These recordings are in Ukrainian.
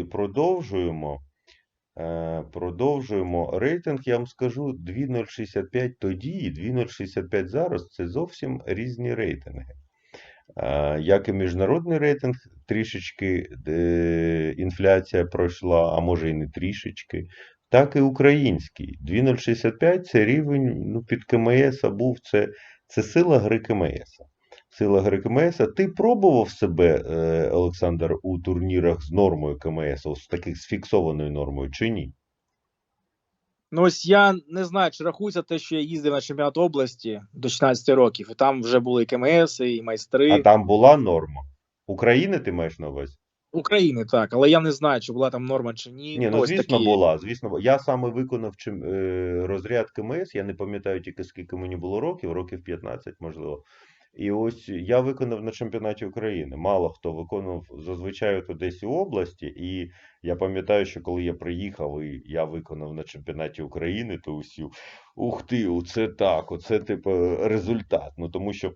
друзі, продовжуємо. Е, Продовжуємо. Рейтинг, я вам скажу, 2.065 тоді і 2.065 зараз це зовсім різні рейтинги. Е, Як і міжнародний рейтинг, трішечки е, інфляція пройшла, а може і не трішечки, так і український. 2.065 це рівень ну, під КМС був, це, це сила гри КМС. Сила гри КМС. Ти пробував себе, е, Олександр, у турнірах з нормою КМС, ось таких з фіксованою нормою, чи ні? Ну ось я не знаю, чи рахується те, що я їздив на чемпіонат області до 16 років, і там вже були і КМС, і майстри А там була норма. України ти маєш на увазі? України, так, але я не знаю, чи була там норма чи ні. Ні, ну ось звісно, такі- була. Звісно, я саме виконав чим, е, розряд КМС, я не пам'ятаю тільки скільки мені було років, років 15, можливо. І ось я виконав на чемпіонаті України. Мало хто виконував зазвичай то десь у області. І я пам'ятаю, що коли я приїхав і я виконав на чемпіонаті України, то усі ух ти, оце так, оце типу результат. Ну тому що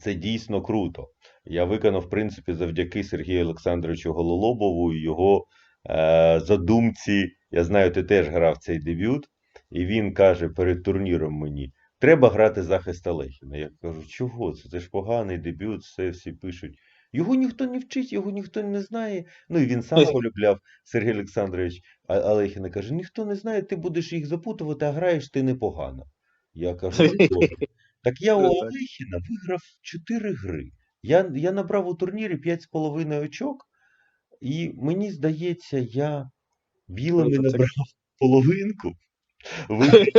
це дійсно круто. Я виконав, в принципі, завдяки Сергію Олександровичу Гололобову і його е, задумці. Я знаю, ти теж грав цей дебют, і він каже перед турніром мені: треба грати захист Олехіна. Я кажу, чого це? Це ж поганий дебют, все всі пишуть. Його ніхто не вчить, його ніхто не знає. Ну і він сам полюбляв Сергій Олександрович Алехіна. Каже: ніхто не знає, ти будеш їх запутувати, а граєш ти непогано. Я кажу, ну добре. Так я у. Олехіна виграв 4 гри. Я, я набрав у турнірі 5,5 очок, і мені здається, я білими набрав половинку, виграв,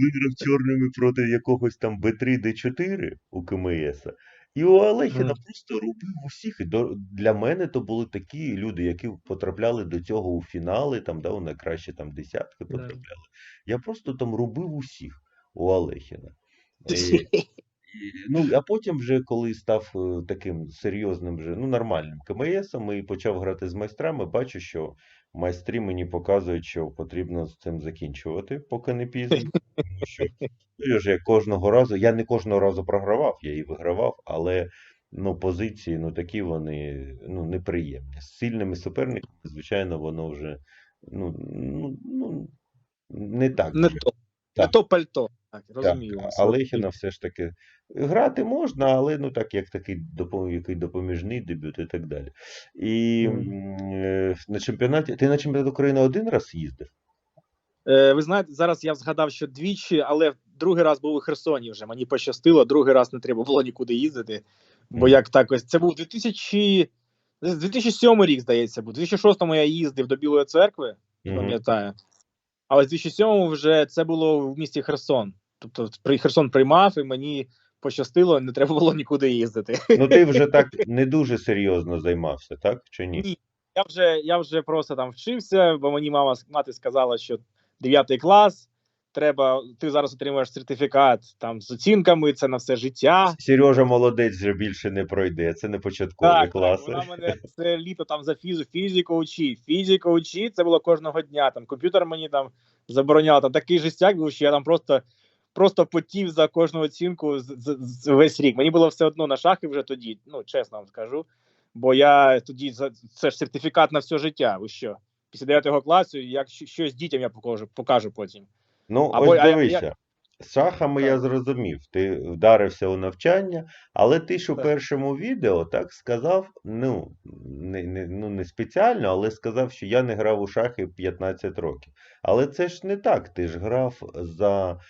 виграв чорними проти якогось там Б3, Д4 у КМС. І у Олехіна просто рубив усіх. І для мене то були такі люди, які потрапляли до цього у фінали, там, да, у найкраще там десятки потрапляли. Я просто там рубив усіх у Олехіна. І, ну, а потім, вже коли став е, таким серйозним, вже, ну, нормальним КМСом і почав грати з майстрами, бачу, що майстри мені показують, що потрібно з цим закінчувати, поки не пізно. Тому що ну, як кожного разу, я не кожного разу програвав, я і вигравав, але ну, позиції ну, такі вони ну, неприємні. З сильними суперниками, звичайно, воно вже ну, ну, ну, не так. Не вже. то, не то пальто. Так, Так, розумію. а- вас. Алехіна все ж таки грати можна, але ну так, як такий допом... який допоміжний дебют і так далі. І е, на чемпіонаті. Ти на чемпіонат України один раз їздив? Е, ви знаєте, зараз я згадав, що двічі, але другий раз був у Херсоні вже. Мені пощастило, другий раз не треба було нікуди їздити. Бо як так ось це був 2000... десь 2007 рік, здається, був. У 2006 я їздив до Білої церкви, пам'ятаю. А ось 2007 вже це було в місті Херсон. Тобто Херсон приймав, і мені пощастило, не треба було нікуди їздити. Ну ти вже так не дуже серйозно займався, так? Чи ні? Ні. Я вже, я вже просто там вчився, бо мені мама мати сказала, що 9 клас, треба, ти зараз отримуєш сертифікат там з оцінками, це на все життя. Сережа молодець вже більше не пройде, це не початкові Так, так, класи. вона мене це літо там за фізу, фізику учи, фізику учи, це було кожного дня. Там комп'ютер мені там забороняв. Там такий жестяк був, що я там просто, просто потів за кожну оцінку з, з, з весь рік. Мені було все одно на шахи вже тоді, ну чесно вам скажу. Бо я тоді за це ж сертифікат на все життя. Ви що? Після 9 класу, як щось дітям я покажу, покажу потім. Ну, Або- ось а я- дивися. З шахами я зрозумів. Ти вдарився у навчання, але ти ж у Так. першому відео так сказав, ну не, не, ну, не спеціально, але сказав, що я не грав у шахи 15 років. Але це ж не так. Ти ж грав за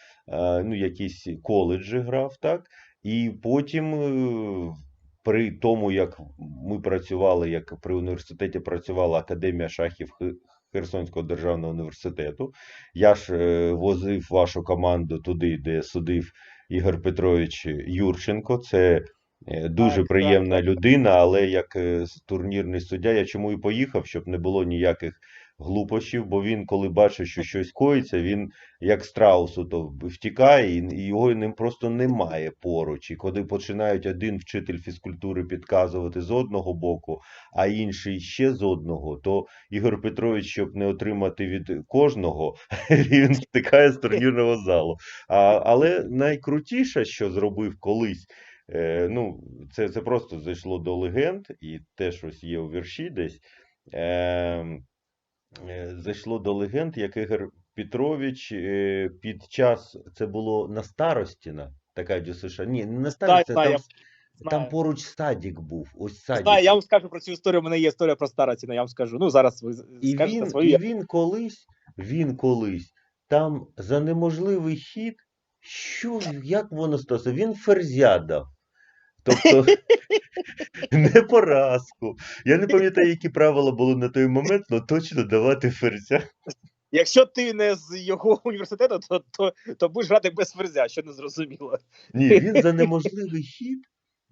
ну, якісь коледжі грав, так? І потім, е, при тому, як ми працювали, як при університеті працювала Академія шахів Херсонського державного університету. Я ж е, возив вашу команду туди, де судив Ігор Петрович Юрченко. Це е, дуже Так, приємна так, людина, але як турнірний суддя, я чому і поїхав, щоб не було ніяких глупощів, бо він, коли бачить, що щось коїться, він як страусу то втікає, і його ним просто немає поруч. І коли починають один вчитель фізкультури підказувати з одного боку, а інший ще з одного, то Ігор Петрович, щоб не отримати від кожного, він втикає з турнірного залу. А, але найкрутіше, що зробив колись, е, ну, це, це просто зайшло до легенд, і теж ось є у вірші десь. е, зайшло до легенд, як Ігор Петрович е, під час це було на Старостіна, така ДЮСШ. Ні, не на Старостіна, там, там поруч садик був. Ось садик. Знаю, я вам скажу про цю історію. У мене є історія про Староціна, я вам скажу. Ну, зараз ви І скажете він, свою. і він колись, він колись там за неможливий хід, що, як воно сталося? Він ферзя дав. Тобто не поразку. Я не пам'ятаю, які правила були на той момент, але точно давати ферзя. Якщо ти не з його університету, то, то, то будеш грати без ферзя, що не зрозуміло. Ні, він за неможливий хід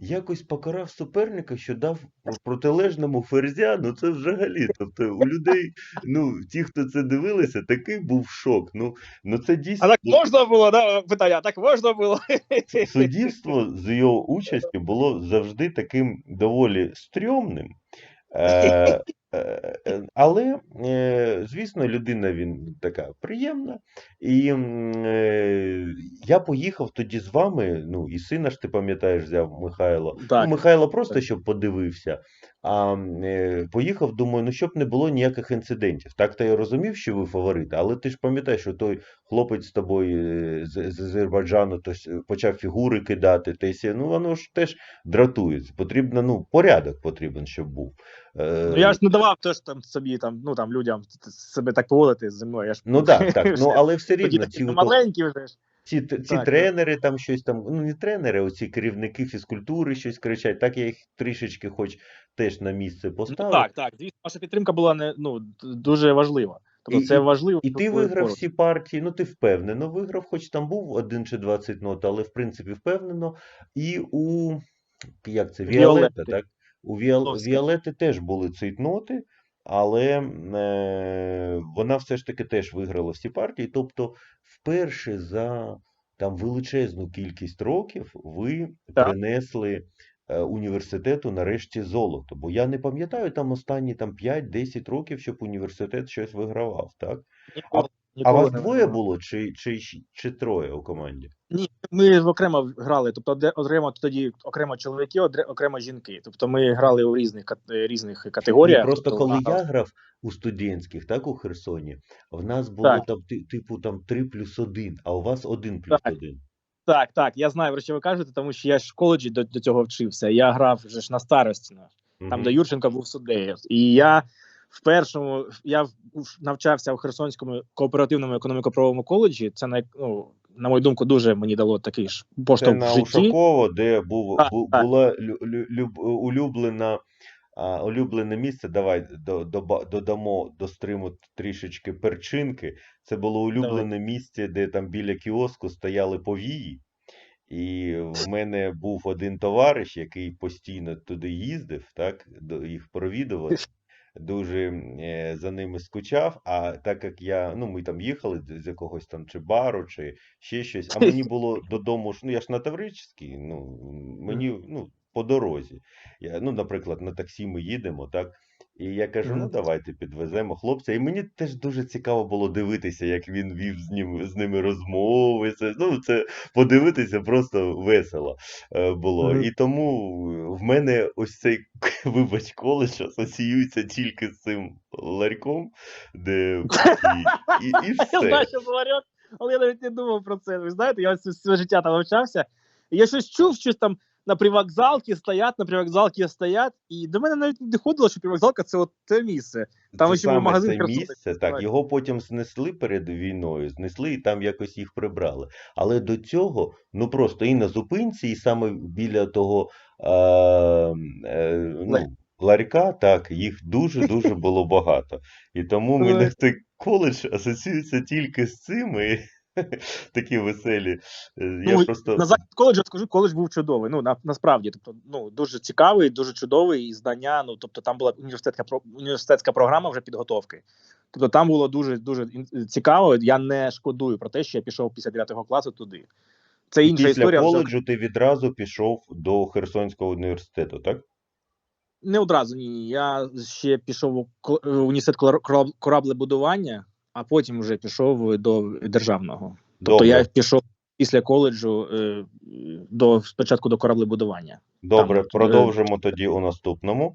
якось покарав суперника, що дав протилежному ферзя. Ну це взагалі. Тобто у людей, ну ті, хто це дивилися, такий був шок. Ну, ну це дійсно. А так можна було, да? питання, а так можна було. Суддівство з його участю було завжди таким доволі стрьомним. Е, але, е, звісно, людина він така приємна. І е, я поїхав тоді з вами. Ну, і сина ж ти пам'ятаєш, взяв Михайло. Так. Ну, Михайло просто щоб подивився. А е, поїхав, думаю, ну щоб не було ніяких інцидентів. Так то я розумів, що ви фаворити, але ти ж пам'ятаєш, що той хлопець з тобою е, з, з Азербайджану то почав фігури кидати. Сі- ну воно ж теж дратує. Потрібно, ну, порядок потрібен, щоб був. Е, Ну, я ж не давав теж там собі там, ну там людям себе так поводити зі мною. Я ж Ну так, так. Ну але все рівно ці, маленькі вже ж. Ці, т- ці Так, ну. тренери там щось там, ну не тренери, оці керівники фізкультури щось кричать. Так я їх трішечки хоч теж на місце Ну, поставив. так, так. Звісно, ваша підтримка була не ну дуже важлива. Тобто І- це важливо. І ти виграв всі партії, ну ти впевнено виграв, хоч там був один чи 20 нот, але в принципі впевнено. І у як це, Віолетта, Віолетти. так? У Віол... Віолети теж були цейтноти, але е... вона все ж таки теж виграла всі партії. Тобто, вперше за там величезну кількість років ви Так. принесли е, університету нарешті золото. Бо я не пам'ятаю там останні там 5-10 років, щоб університет щось вигравав, так? Ніколи- А вас не двоє було. чи, чи, чи троє у команді? Ні, ми окремо грали. Тобто, де окремо тоді окремо чоловіки, окремо жінки. Тобто ми грали у різних е, різних Ні, категоріях. просто тобто, коли а- я грав у студентських, так, у Херсоні, в нас було Так. там типу там 3 плюс 1, а у вас 1 плюс Так. 1. Так, так, я знаю, про що ви кажете, тому що я ж в коледжі до, до цього вчився. Я грав вже ж на старості, там, де Юрченко був суддею. І я в першому я навчався в Херсонському кооперативному економіко-правовому коледжі. Це на, ну, на мою думку, дуже мені дало такий ж поштовх в на житті. Ушаково, де був, Так, бу- була лю- лю- люб- улюблена, а, улюблене місце. Давай додамо до стриму трішечки перчинки. Це було улюблене місце, де там біля кіоску стояли повії. І в мене був один товариш, який постійно туди їздив, так, їх провідувати. Дуже е, за ними скучав. А так як я, ну ми там їхали з якогось там чи бару, чи ще щось, а мені було додому ж, ну я ж на Таврическій, ну мені ну, по дорозі. Я, ну, наприклад, на таксі ми їдемо, так. І я кажу, ну давайте підвеземо хлопця. І мені теж дуже цікаво було дивитися, як він вів з ним з ними розмови. Це, ну, це подивитися просто весело е, було. І тому в мене ось цей вибач коледж асоціюється тільки з цим ларьком, де і, і, і Я знаю, все. але я навіть не думав про це. Ви знаєте, я все життя там навчався. Я щось чув, щось там на привокзалці стоять, на привокзалці стоять, і до мене навіть не доходило, що привокзалка це от те місце. Там Це ще саме магазин це місце, так так, його потім знесли перед війною, знесли і там якось їх прибрали. Але до цього, ну просто і на зупинці, і саме біля того е, е, ну, ларька, так, їх дуже-дуже було багато. І тому Ой. мене цей коледж асоціюється тільки з цим, і такі веселі. Е, Я Ну, просто... На захід коледжу скажу, коледж був чудовий. Ну на, насправді, тобто, ну дуже цікавий, дуже чудовий і знання. Ну тобто, там була університетська університетська програма вже підготовки. Тобто, там було дуже дуже цікаво. Я не шкодую про те, що я пішов після 9 класу туди. Це інша Після історія. Вже коледжу ти відразу пішов до Херсонського університету, так? не одразу ні. Я ще пішов у університет кораб- кораб- кораблебудування, а потім вже пішов до державного. Тобто Добре. я пішов після коледжу е, до спочатку до кораблебудування. Добре, Там, е, продовжимо тоді у наступному.